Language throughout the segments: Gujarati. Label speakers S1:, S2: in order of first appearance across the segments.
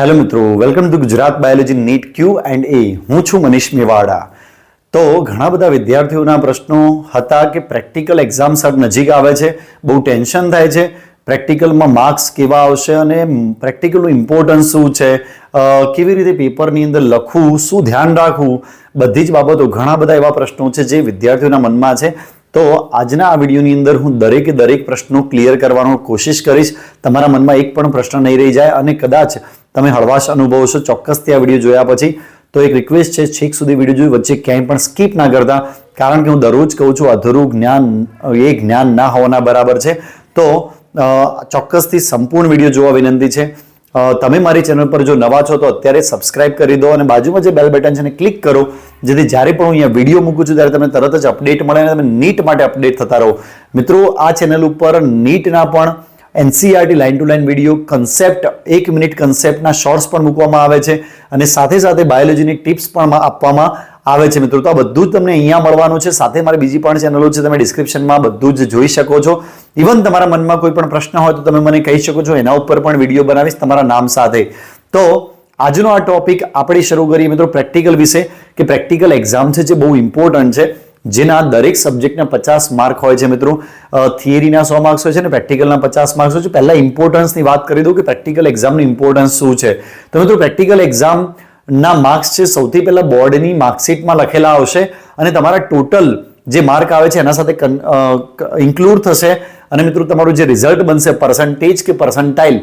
S1: હેલો મિત્રો welcome to Gujarat biology NEET Q and A હું છું મનીષ મેવાડા. તો ઘણા બધા વિદ્યાર્થીઓના પ્રશ્નો હતા કે પ્રેક્ટિકલ એક્ઝામ સર નજીક આવે છે, બહુ ટેન્શન થાય છે. પ્રેક્ટિકલમાં માર્ક્સ કેવા આવશે અને પ્રેક્ટિકલનું ઇમ્પોર્ટન્સ શું છે? કેવી રીતે પેપરની અંદર લખવું, શું ધ્યાન રાખવું? બધી જ બાબતો ઘણા બધા એવા પ્રશ્નો છે જે વિદ્યાર્થીઓના મનમાં છે. તો આજના આ વિડીયોની અંદર હું દરેકે દરેક પ્રશ્નો ક્લિયર કરવાનો કોશિશ કરીશ. તમારા મનમાં એક પણ પ્રશ્ન નહીં રહી જાય અને કદાચ તમે હળવાશ અનુભવશો ચોક્કસથી આ વીડિયો જોયા પછી. તો એક રિક્વેસ્ટ છે, છેક સુધી વીડિયો જોઈ વચ્ચે ક્યાંય પણ સ્કીપ ના કરતા, કારણ કે હું દરરોજ કહું છું, અધૂરું જ્ઞાન, એ જ્ઞાન ના હોવાના બરાબર છે. તો ચોક્કસથી સંપૂર્ણ વીડિયો જોવા વિનંતી છે. તમે મારી ચેનલ પર જો નવા છો તો અત્યારે સબસ્ક્રાઇબ કરી દો અને બાજુમાં જે બેલ બટન છે એને ક્લિક કરો. જેથી જ્યારે પણ હું અહીંયા વીડિયો મૂકું છું, ત્યારે તમને તરત જ અપડેટ મળે અને તમે નીટ માટે અપડેટ થતા રહો. મિત્રો, આ ચેનલ ઉપર નીટના પણ NCERT line to line video concept એક મિનિટ કન્સેપ્ટના શોર્ટ્સ પણ મૂકવામાં આવે છે. અને સાથે સાથે બાયોલોજીની ટિપ્સ પણ આપવામાં આવે છે મિત્રો. તો આ બધું જ તમને અહીંયા મળવાનું છે. સાથે મારી બીજી પણ ચેનલો છે, તમે ડિસ્ક્રિપ્શનમાં બધું જ જોઈ શકો છો. ઇવન તમારા મનમાં કોઈ પણ પ્રશ્ન હોય તો તમે મને કહી શકો છો. એના ઉપર પણ વીડિયો બનાવીશ તમારા નામ સાથે. તો આજનો આ ટોપિક આપણે શરૂ કરીએ મિત્રો પ્રેક્ટિકલ વિશે, કે પ્રેક્ટિકલ એક્ઝામ છે જે બહુ ઇમ્પોર્ટન્ટ છે. જેના દરેક સબ્જેક્ટના પચાસ માર્ક હોય છે મિત્રો. થિયરીના સો માર્ક્સ હોય છે અને પ્રેક્ટિકલના પચાસ માર્ક્સ હોય છે. પહેલાં ઇમ્પોર્ટન્સની વાત કરી દઉં કે પ્રેક્ટિકલ એક્ઝામનું ઇમ્પોર્ટન્સ શું છે? તો મિત્રો પ્રેક્ટિકલ એક્ઝામ ના માર્ક્સ છે, સૌથી પહેલા બોર્ડની માર્કશીટમાં લખેલા આવશે અને તમારા ટોટલ જે માર્ક આવે છે, એના સાથે ઇન્ક્લુડ થશે. અને મિત્રો, તમારું જે રિઝલ્ટ બનશે પર્સન્ટેજ કે પર્સન્ટાઇલ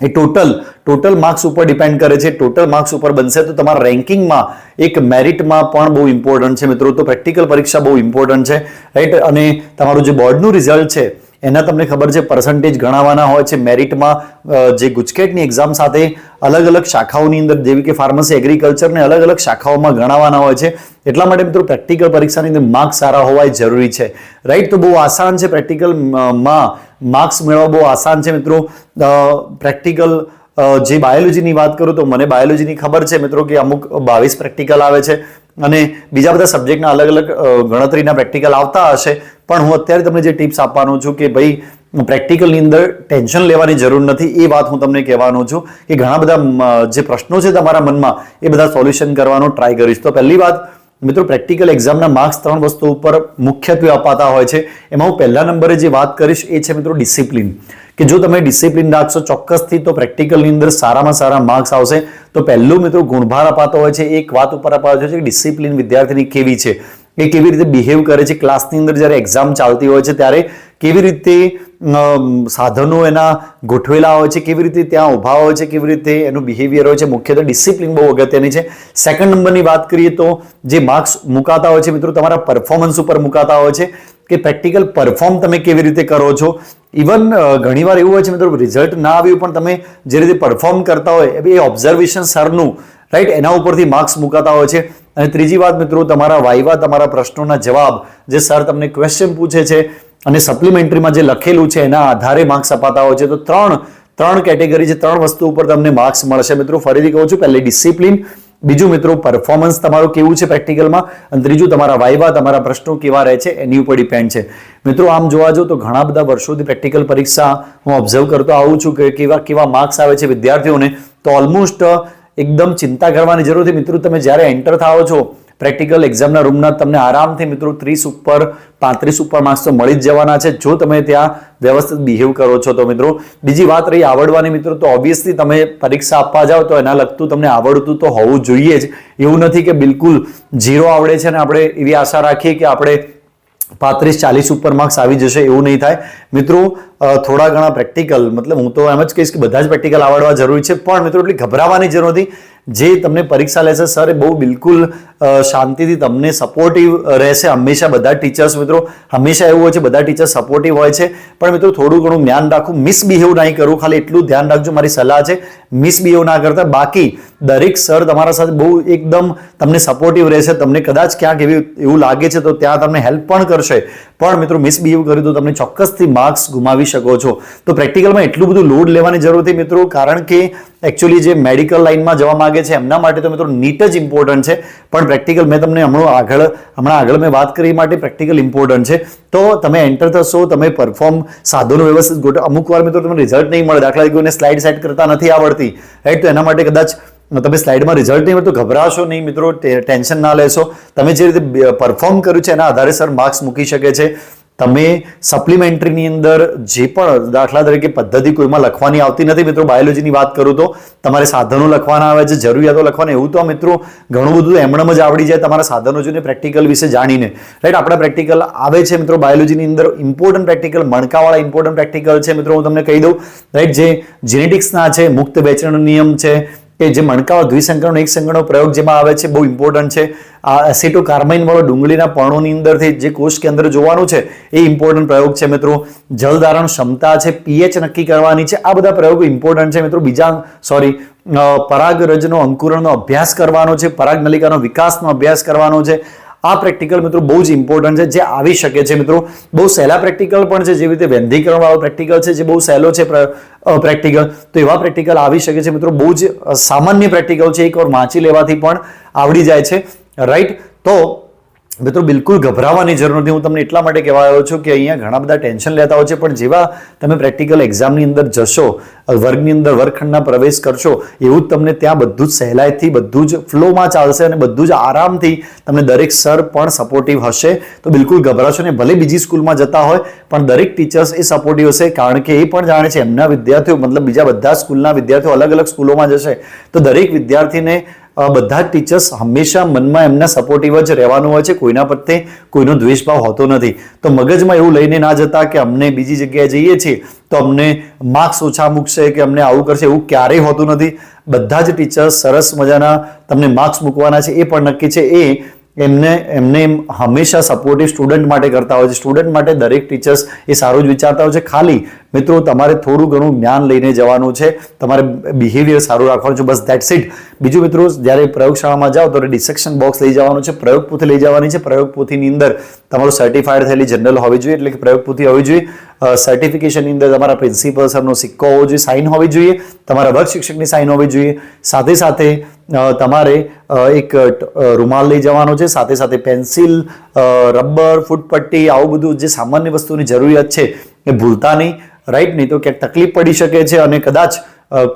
S1: એ ટોટલ ટોટલ માર્ક્સ ઉપર ડિપેન્ડ કરે છે. ટોટલ માર્ક્સ ઉપર બનશે તો તમારા રેન્કિંગમાં એક મેરિટમાં પણ બહુ ઇમ્પોર્ટન્ટ છે મિત્રો. તો પ્રેક્ટિકલ પરીક્ષા બહુ ઇમ્પોર્ટન્ટ છે રાઈટ અને તમારું જે બોર્ડનું રિઝલ્ટ છે એના તમને ખબર છે પર્સન્ટેજ ગણાવવાના હોય છે. મેરિટમાં જે ગુજકેટની એક્ઝામ સાથે અલગ અલગ શાખાઓની અંદર, જેવી કે ફાર્મસી એગ્રીકલ્ચરને અલગ અલગ શાખાઓમાં ગણાવવાના હોય છે. એટલા માટે મિત્રો પ્રેક્ટિકલ પરીક્ષાની અંદર માર્ક્સ સારા હોવા જરૂરી છે. રાઈટ તો બહુ આસાન છે પ્રેક્ટિકલમાં માર્ક્સ મેળવવા બહુ આસાન છે મિત્રો. પ્રેક્ટિકલ જે બાયોલોજીની વાત કરું તો મને બાયોલોજીની ખબર છે મિત્રો કે અમુક બાવીસ પ્રેક્ટિકલ આવે છે. અને બીજા બધા સબ્જેક્ટના અલગ અલગ ગણતરીના પ્રેક્ટિકલ આવતા હશે. પણ હું અત્યારે તમને જે ટિપ્સ આપવાનો છું કે ભાઈ પ્રેક્ટિકલની અંદર ટેન્શન લેવાની જરૂર નથી, એ વાત હું તમને કહેવાનો છું કે ઘણા બધા જે પ્રશ્નો છે તમારા મનમાં, એ બધા સોલ્યુશન કરવાનો ટ્રાય કરીશ. તો પહેલી વાત મિત્રો પ્રેક્ટિકલ એક્ઝામના માર્ક્સ ત્રણ વસ્તુ ઉપર મુખ્યત્વે અપાતા હોય છે. એમાં હું પહેલા નંબરે જે વાત કરીશ, એ છે મિત્રો ડિસિપ્લિન કે જો તમે ડિસિપ્લિન રાખશો ચોક્કસથી, તો પ્રેક્ટિકલની અંદર સારામાં સારા માર્ક્સ આવશે. તો પહેલું મિત્રો ગુણભાર અપાતો હોય છે. એક વાત ઉપર અપાતો હોય છે કે ડિસિપ્લિન વિદ્યાર્થીની કેવી છે? એ કેવી રીતે બિહેવ કરે છે? ક્લાસની અંદર જ્યારે એક્ઝામ ચાલતી હોય છે, ત્યારે કેવી રીતે સાધનો એના ગોઠવેલા હોય છે? કેવી રીતે ત્યાં ઊભા હોય છે? કેવી રીતે એનું બિહેવિયર હોય છે? મુખ્યત્વે ડિસિપ્લિન બહુ અગત્યની છે. સેકન્ડ નંબરની વાત કરીએ તો જે માર્ક્સ મુકાતા હોય છે, મિત્રો, તમારા પરફોર્મન્સ ઉપર મુકાતા હોય છે, કે પ્રેક્ટિકલ પરફોર્મ તમે કેવી રીતે કરો છો? ઇવન ઘણીવાર એવું હોય છે, મિત્રો રિઝલ્ટ ના આવ્યું પણ તમે જે રીતે પરફોર્મ કરતા હોય, એ ઓબ્ઝર્વેશન સરનું રાઈટ એના ઉપરથી માર્ક્સ મુકાતા હોય છે. અને ત્રીજી વાત મિત્રો, તમારા વાયવા તમારા પ્રશ્નોના જવાબ, જે સર તમને ક્વેશ્ચન પૂછે છે, અને સપ્લિમેન્ટરીમાં જે લખેલું છે, એના આધારે માર્ક્સ અપાતા હોય છે. તો ત્રણ ત્રણ કેટેગરી છે, ત્રણ વસ્તુ ઉપર તમને માર્ક્સ મળશે મિત્રો. ફરીથી કહું છું, પહેલી ડિસિપ્લિન બીજું મિત્રો પરફોર્મન્સ તમારું કેવું છે પ્રેક્ટિકલમાં અને ત્રીજું, તમારા વાયવા તમારા પ્રશ્નો કેવા રહે છે, એની ઉપર ડિપેન્ડ છે. મિત્રો, આમ જોવા જો તો ઘણા બધા વર્ષોથી પ્રેક્ટિકલ પરીક્ષા હું ઓબ્ઝર્વ કરતો આવું છું કે કેવા કેવા માર્ક્સ આવે છે વિદ્યાર્થીઓને. તો ઓલમોસ્ટ એકદમ ચિંતા કરવાની જરૂર નથી મિત્રો, તમે જ્યારે એન્ટર થાઓ છો પ્રેક્ટિકલ એક્ઝામના રૂમના તમને આરામથી મિત્રો ત્રીસ ઉપર, પાંત્રીસ ઉપર માર્ક્સ તો મળી જ જવાના છે. જો તમે ત્યાં વ્યવસ્થિત બિહેવ કરો છો તો મિત્રો, બીજી વાત રહી આવડવાની મિત્રો, તો ઓબ્વિયસલી તમે પરીક્ષા આપવા જાઓ તો એના લગતું તમને આવડતું તો હોવું જોઈએ જ. એવું નથી કે બિલકુલ ઝીરો આવડે છે ને આપણે એવી આશા રાખીએ કે આપણે પાંત્રીસ, ચાલીસ ઉપર માર્ક્સ આવી જશે, એવું નહીં થાય. મિત્રો થોડા ઘણા પ્રેક્ટિકલ મતલબ હું તો એમ જ કહીશ કે બધા જ પ્રેક્ટિકલ આવડવા જરૂરી છે, પણ મિત્રો, એટલી ગભરાવાની જરૂર નથી. જે તમને પરીક્ષા લેશે સર, એ બહુ બિલકુલ શાંતિથી તમને સપોર્ટિવ રહેશે. હંમેશા બધા ટીચર્સ મિત્રો, હંમેશા એવું હોય છે, બધા ટીચર્સ સપોર્ટિવ હોય છે. પણ મિત્રો, થોડું ઘણું જ્ઞાન રાખવું મિસબિહેવ નહીં કરવું, ખાલી એટલું ધ્યાન રાખજો, મારી સલાહ છે મિસબિહેવ ના કરતા. બાકી, દરેક સર તમારા સાથે બહુ એકદમ તમને સપોર્ટિવ રહેશે. તમને કદાચ ક્યાંક એવી, એવું લાગે છે, તો ત્યાં તમને હેલ્પ પણ કરશે. પણ મિત્રો મિસબિહેવ કર્યું તો તમે ચોક્કસથી માર્ક્સ ગુમાવી શકો છો. તો પ્રેક્ટિકલમાં એટલું બધું લોડ લેવાની જરૂર નથી મિત્રો, કારણ કે એકચ્યુઅલી જે મેડિકલ લાઇનમાં જવા માંગે માંગે છે એમના માટે તો મિત્રો નીટ જ ઇમ્પોર્ટન્ટ છે. પણ પ્રેક્ટિકલ મેં તમને હમણાં આગળ હમણાં આગળ મેં વાત કરી માટે પ્રેક્ટિકલ ઇમ્પોર્ટન્ટ છે. તો તમે એન્ટર થશો, તમે પરફોર્મ સાધનો વ્યવસ્થિત ગોઠવ. અમુક વાર મિત્રો તમને રિઝલ્ટ નહીં મળે, દાખલા તરીકે સ્લાઇડ સેટ કરતા નથી આવડતી. રાઈટ તો એના માટે કદાચ તમે સ્લાઇડમાં રિઝલ્ટ નહીં મળે તો ગભરાશો નહીં મિત્રો ટેન્શન ના લેશો. તમે જે રીતે પરફોર્મ કર્યું છે એના આધારે સર માર્ક્સ મૂકી શકે છે. તમે સપ્લિમેન્ટરીની અંદર જે પણ દાખલા તરીકે પદ્ધતિ કોઈમાં લખવાની આવતી નથી, મિત્રો બાયોલોજીની વાત કરું તો, તમારે સાધનો લખવાના આવે છે, જરૂરિયાતો લખવાના, એવું તો આ મિત્રો ઘણું બધું એમણમ જ આવડી જાય તમારા સાધનો જોઈને પ્રેક્ટિકલ વિશે જાણીને. રાઈટ આપણા પ્રેક્ટિકલ આવે છે, મિત્રો બાયોલોજીની અંદર ઇમ્પોર્ટન્ટ પ્રેક્ટિકલ મણકાવાળા ઇમ્પોર્ટન્ટ પ્રેક્ટિકલ છે, મિત્રો, હું તમને કહી દઉં. રાઈટ જે જેનેટિક્સના છે, મુક્ત બેચરણનો નિયમ છે કે જે મણકાઓ દ્વિસંકરણનો એક સંકરણનો પ્રયોગ જેમાં આવે છે, બહુ ઇમ્પોર્ટન્ટ છે. આ એસિટોકાર્માઇન વાળો ડુંગળીના પર્ણોની અંદરથી જે કોષ કેન્દ્ર જોવાનું છે, એ ઇમ્પોર્ટન્ટ પ્રયોગ છે મિત્રો. જલધારણ ક્ષમતા છે, પીએચ નક્કી કરવાની છે, આ બધા પ્રયોગો ઇમ્પોર્ટન્ટ છે મિત્રો. બીજા સોરી પરાગરજનો અંકુરણનો અભ્યાસ કરવાનો છે, પરાગનલિકાનો વિકાસનો અભ્યાસ કરવાનો છે. આ પ્રેક્ટિકલ મિત્રો બહુ જ ઇમ્પોર્ટન્ટ છે, જે આવી શકે છે મિત્રો. બહુ સહેલા પ્રેક્ટિકલ પણ છે, જેવી રીતે વેંધીકરણ વાળો પ્રેક્ટિકલ છે, જે બહુ સહેલો છે પ્રેક્ટિકલ તો એવા પ્રેક્ટિકલ આવી શકે છે મિત્રો. બહુ જ સામાન્ય પ્રેક્ટિકલ છે એકવાર વાંચી લેવાથી પણ આવડી જાય છે. રાઈટ તો મિત્રો, બિલકુલ ગભરાવાની જરૂર નથી. હું તમને એટલા માટે કહેવા આવ્યો છું કે અહીંયા ઘણા બધા ટેન્શન લેતા હોય છે, પણ જેવા તમે પ્રેક્ટિકલ એક્ઝામની અંદર જશો વર્ગની અંદર વર્ગખંડના પ્રવેશ કરશો, એવું જ તમને ત્યાં બધું જ સહેલાઈથી, બધું જ ફ્લોમાં ચાલશે અને બધું જ આરામથી તમને દરેક સર પણ સપોર્ટિવ હશે. તો બિલકુલ ગભરાશો ને ભલે બીજી સ્કૂલમાં જતા હોય, પણ દરેક ટીચર્સ એ સપોર્ટિવ હશે, કારણ કે એ પણ જાણે છે, એમના વિદ્યાર્થીઓ, મતલબ બીજા બધા સ્કૂલના વિદ્યાર્થીઓ અલગ અલગ સ્કૂલોમાં જશે. તો દરેક વિદ્યાર્થીને બધા જ ટીચર્સ હંમેશા મનમાં એમના સપોર્ટિવ જ રહેવાનું હોય છે. કોઈના પ્રત્યે કોઈનો દ્વેષભાવ હોતો નથી. તો મગજમાં એવું લઈને ના જતા કે અમને બીજી જગ્યાએ જઈએ છીએ, તો અમને માર્ક્સ ઓછા મૂકશે કે અમને આવું કરશે, એવું ક્યારેય હોતું નથી. બધા જ ટીચર્સ સરસ મજાના તમને માર્ક્સ મૂકવાના છે, એ પણ નક્કી છે. એ એમને એમને એમ હંમેશા સપોર્ટિવ સ્ટુડન્ટ માટે કરતા હોય છે. સ્ટુડન્ટ માટે દરેક ટીચર્સ એ સારું જ વિચારતા હોય છે. ખાલી, મિત્રો, તમારે થોડું ઘણું જ્ઞાન લઈને જવાનું છે. તમારે બિહેવિયર સારું રાખવાનું છે. બસ દેટ્સ ઇટ બીજું મિત્રો, જ્યારે પ્રયોગશાળામાં જાઓ તો ડિસેક્શન બોક્સ લઈ જવાનું છે. પ્રયોગ પોથી લઈ જવાની છે. પ્રયોગ પોથીની અંદર તમારું સર્ટિફાઈડ થયેલી જનરલ હોવી જોઈએ. એટલે કે પ્રયોગ પોથી હોવી જોઈએ. સર્ટિફિકેશનની અંદર તમારા પ્રિન્સિપલ સરનો સિક્કો હોવો જોઈએ સાઇન હોવી જોઈએ, તમારા વર્ગ શિક્ષકની સાઇન હોવી જોઈએ. સાથે સાથે તમારે એક રૂમાલ લઈ જવાનો છે. સાથે સાથે પેન્સિલ રબર ફૂટપટ્ટી, આવું બધું જે સામાન્ય વસ્તુની જરૂરિયાત છે, એ ભૂલતા નહીં. રાઈટ નહીં તો ક્યાંક તકલીફ પડી શકે છે અને કદાચ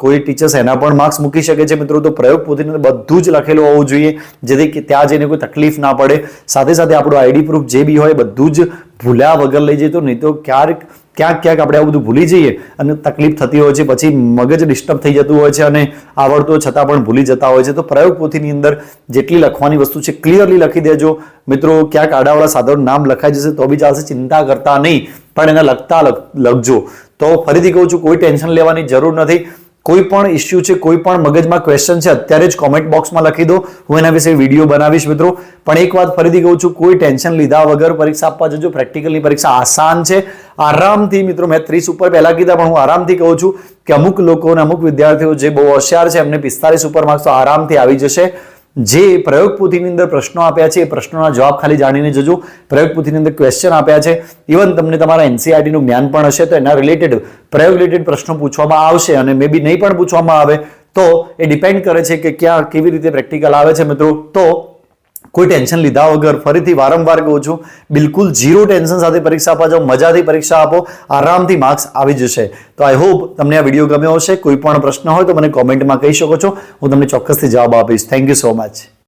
S1: કોઈ ટીચર્સ એના પણ માર્ક્સ મૂકી શકે છે. મિત્રો, તો પ્રયોગ અંદર બધું જ લખેલું હોવું જોઈએ, જેથી ત્યાં જઈને કોઈ તકલીફ ના પડે. સાથે સાથે આપણું આઈડી પ્રૂફ જે બી હોય બધું જ ભૂલ્યા વગર લઈ જઈએ તો નહીં તો ક્યારેક ક્યાંક ક્યાંક આપણે આવું બધું ભૂલી જઈએ અને તકલીફ થતી હોય છે, પછી મગજ ડિસ્ટર્બ થઈ જતું હોય છે અને આવડતો છતાં પણ ભૂલી જતા હોય છે. તો પ્રયોગ પોથીની અંદર જેટલી લખવાની વસ્તુ છે ક્લિયરલી લખી દેજો. મિત્રો, ક્યાંક આડાવાળા સાધારણ નામ લખાઈ જશે તો બી ચાલશે, ચિંતા કરતા નહીં. પણ એને લખતા લખ- લખજો. તો ફરીથી કહું છું, કોઈ ટેન્શન લેવાની જરૂર નથી. કોઈ પણ ઇસ્યુ છે, કોઈ પણ મગજમાં ક્વેશ્ચન છે, અત્યારે જ કોમેન્ટ બોક્સમાં લખી દો. હું એના વિશે વીડિયો બનાવીશ મિત્રો. પણ એક વાત ફરીથી કહું છું, કોઈ ટેન્શન લીધા વગર પરીક્ષા આપવા જજો. પ્રેક્ટિકલની પરીક્ષા આસાન છે. આરામથી મિત્રો, મેં ત્રીસ ઉપર પહેલાં કીધા, પણ હું આરામથી કહું છું કે અમુક લોકોને અમુક વિદ્યાર્થીઓ જે બહુ હોશિયાર છે, એમને પિસ્તાલીસ ઉપર માર્ક્સ તો આરામથી આવી જશે. જે પ્રયોગ પોથીની અંદર પ્રશ્નો આપ્યા છે, એ પ્રશ્નોના જવાબ ખાલી જાણીને જજો. પ્રયોગ પોથીની અંદર ક્વેશ્ચન આપ્યા છે. ઇવન તમને તમારા એનસીઆરટીનું નું જ્ઞાન પણ હશે, તો એના રિલેટેડ પ્રયોગ રિલેટેડ પ્રશ્નો પૂછવામાં આવશે અને મે બી નહીં પણ પૂછવામાં આવે. તો એ ડિપેન્ડ કરે છે કે ક્યાં, કેવી રીતે પ્રેક્ટિકલ આવે છે મિત્રો. તો કોઈ ટેન્શન લીધા વગર ફરીથી વારંવાર કહું છું, બિલકુલ ઝીરો ટેન્શન સાથે પરીક્ષા આપવા જાઓ, મજાથી પરીક્ષા આપો, આરામથી માર્ક્સ આવી જશે. તો આઈ હોપ તમને આ વીડિયો ગમ્યો હશે. કોઈ પણ પ્રશ્ન હોય તો મને કોમેન્ટમાં કહી શકો છો. હું તમને ચોક્કસથી જવાબ આપીશ. Thank you so much